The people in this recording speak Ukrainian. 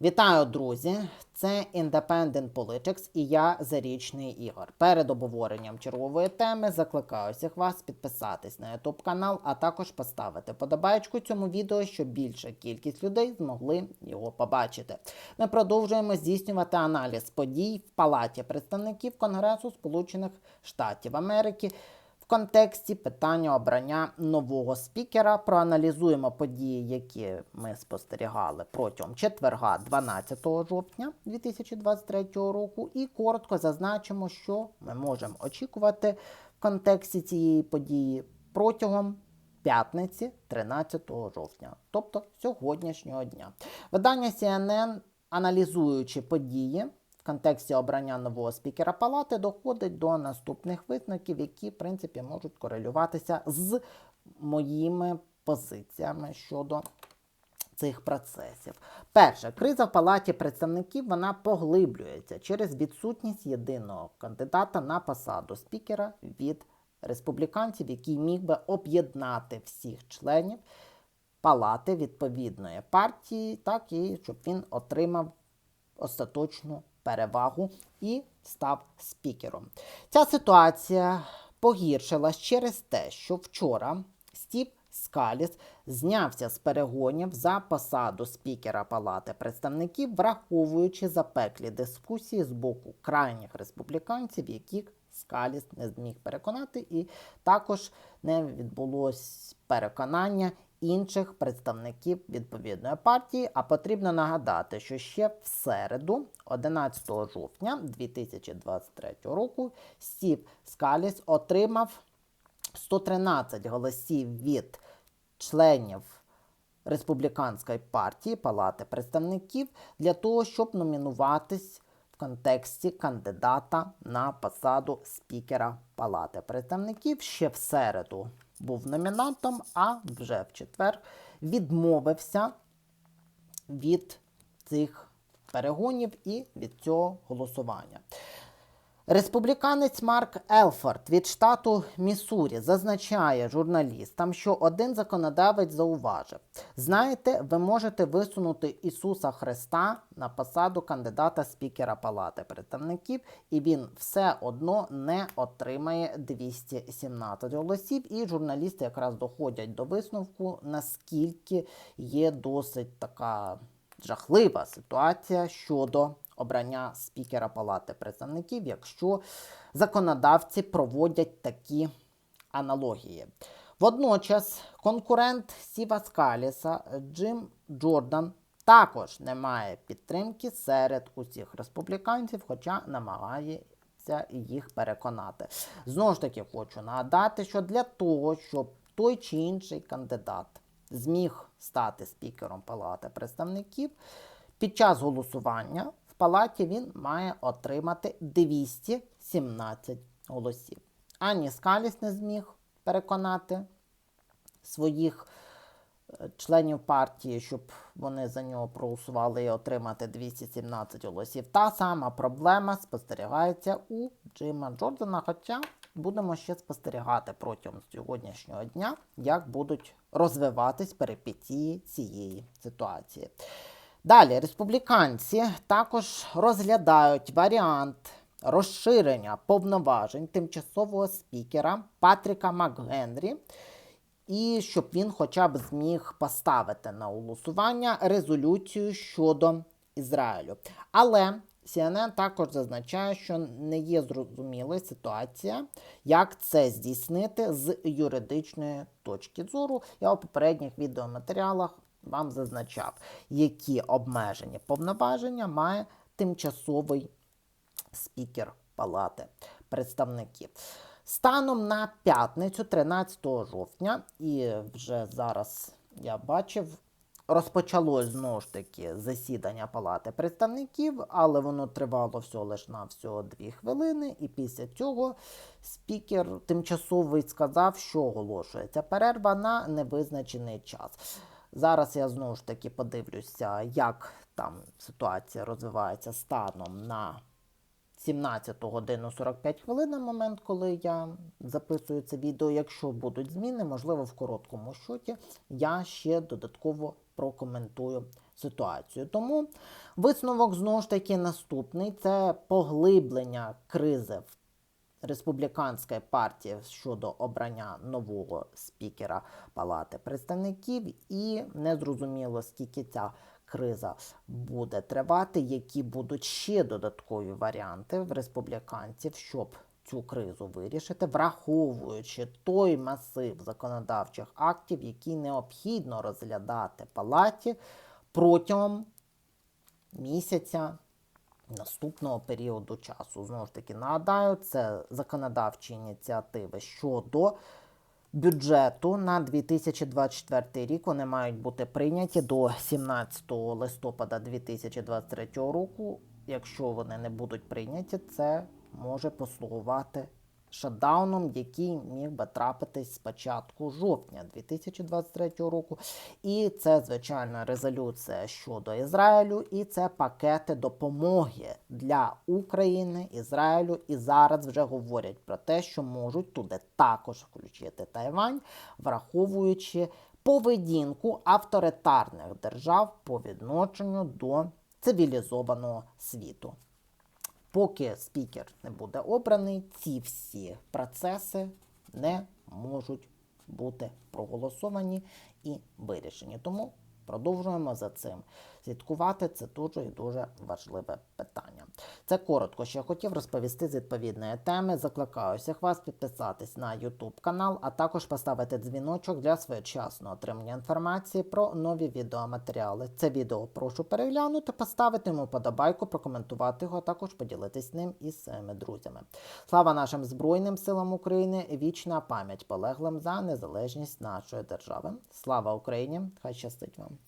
Вітаю, друзі! Це Independent Politics і я Зарічний Ігор. Перед обговоренням чергової теми закликаю всіх вас підписатись на YouTube канал, а також поставити подобайку цьому відео, щоб більша кількість людей змогли його побачити. Ми продовжуємо здійснювати аналіз подій в Палаті представників Конгресу Сполучених Штатів Америки. Контексті питання обрання нового спікера проаналізуємо події, які ми спостерігали протягом четверга, 12 жовтня 2023 року, і коротко зазначимо, що ми можемо очікувати в контексті цієї події протягом п'ятниці, 13 жовтня, тобто сьогоднішнього дня. Видання CNN, аналізуючи події контексті обрання нового спікера палати доходить до наступних висновків, які, в принципі, можуть корелюватися з моїми позиціями щодо цих процесів. Перше, криза в палаті представників вона поглиблюється через відсутність єдиного кандидата на посаду спікера від республіканців, який міг би об'єднати всіх членів палати відповідної партії, так і щоб він отримав остаточну перевагу і став спікером. Ця ситуація погіршилась через те, що вчора Стів Скаліс знявся з перегонів за посаду спікера Палати представників, враховуючи запеклі дискусії з боку крайніх республіканців, яких Скаліс не зміг переконати, і також не відбулось переконання інших представників відповідної партії. А потрібно нагадати, що ще в середу, 11 жовтня 2023 року, Стів Скаліс отримав 113 голосів від членів республіканської партії Палати представників для того, щоб номінуватись в контексті кандидата на посаду спікера Палати представників ще в середу був номінантом, а вже в четвер відмовився від цих перегонів і від цього голосування. Республіканець Марк Елфорд від штату Міссурі зазначає журналістам, що один законодавець зауважив: знаєте, ви можете висунути Ісуса Христа на посаду кандидата спікера Палати представників, і він все одно не отримає 217 голосів. І журналісти якраз доходять до висновку, наскільки є досить така жахлива ситуація щодо обрання спікера Палати представників, якщо законодавці проводять такі аналогії. Водночас конкурент Сіва Скаліса Джим Джордан також не має підтримки серед усіх республіканців, хоча намагається їх переконати. Знову ж таки, хочу нагадати, що для того, щоб той чи інший кандидат зміг стати спікером Палати представників, під час голосування палаті він має отримати 217 голосів. Ані Скаліс не зміг переконати своїх е, членів партії, щоб вони за нього проголосували і отримати 217 голосів. Та сама проблема спостерігається у Джима Джордана. Хоча будемо ще спостерігати протягом сьогоднішнього дня, як будуть розвиватись перипетії цієї ситуації. Далі, республіканці також розглядають варіант розширення повноважень тимчасового спікера Патріка МакГенрі, і щоб він хоча б зміг поставити на голосування резолюцію щодо Ізраїлю. Але CNN також зазначає, що не є зрозумілою ситуація, як це здійснити з юридичної точки зору. Я у попередніх відеоматеріалах вам зазначав, які обмежені повноваження має тимчасовий спікер Палати представників. Станом на п'ятницю, 13 жовтня, і вже зараз я бачив, розпочалось знову ж таки засідання Палати представників, але воно тривало всього лиш на всього 2 хвилини. І після цього спікер тимчасовий сказав, що оголошується перерва на невизначений час. Зараз я знову ж таки подивлюся, як там ситуація розвивається станом на 17 годину 45 хвилин на момент, коли я записую це відео. Якщо будуть зміни, можливо, в короткому щоті я ще додатково прокоментую ситуацію. Тому висновок знову ж таки наступний: це поглиблення кризи в республіканської партії щодо обрання нового спікера Палати представників, і незрозуміло, скільки ця криза буде тривати, які будуть ще додаткові варіанти в республіканців, щоб цю кризу вирішити, враховуючи той масив законодавчих актів, які необхідно розглядати палаті протягом місяця наступного періоду часу. Знову ж таки, нагадаю, це законодавчі ініціативи щодо бюджету на 2024 рік. Вони мають бути прийняті до 17 листопада 2023 року. Якщо вони не будуть прийняті, це може послугувати шатдауном, який міг би трапитись з початку жовтня 2023 року. І це, звичайно, резолюція щодо Ізраїлю, і це пакети допомоги для України, Ізраїлю. І зараз вже говорять про те, що можуть туди також включити Тайвань, враховуючи поведінку авторитарних держав по відношенню до цивілізованого світу. Поки спікер не буде обраний, ці всі процеси не можуть бути проголосовані і вирішені. Тому продовжуємо за цим слідкувати. Це дуже і дуже важливе питання. Це коротко, що я хотів розповісти з відповідної теми. Закликаю всіх вас підписатись на YouTube канал, а також поставити дзвіночок для своєчасного отримання інформації про нові відеоматеріали. Це відео прошу переглянути, поставити йому подобайку, прокоментувати його, а також поділитись ним із своїми друзями. Слава нашим Збройним силам України! Вічна пам'ять полеглим за незалежність нашої держави. Слава Україні! Хай щастить вам!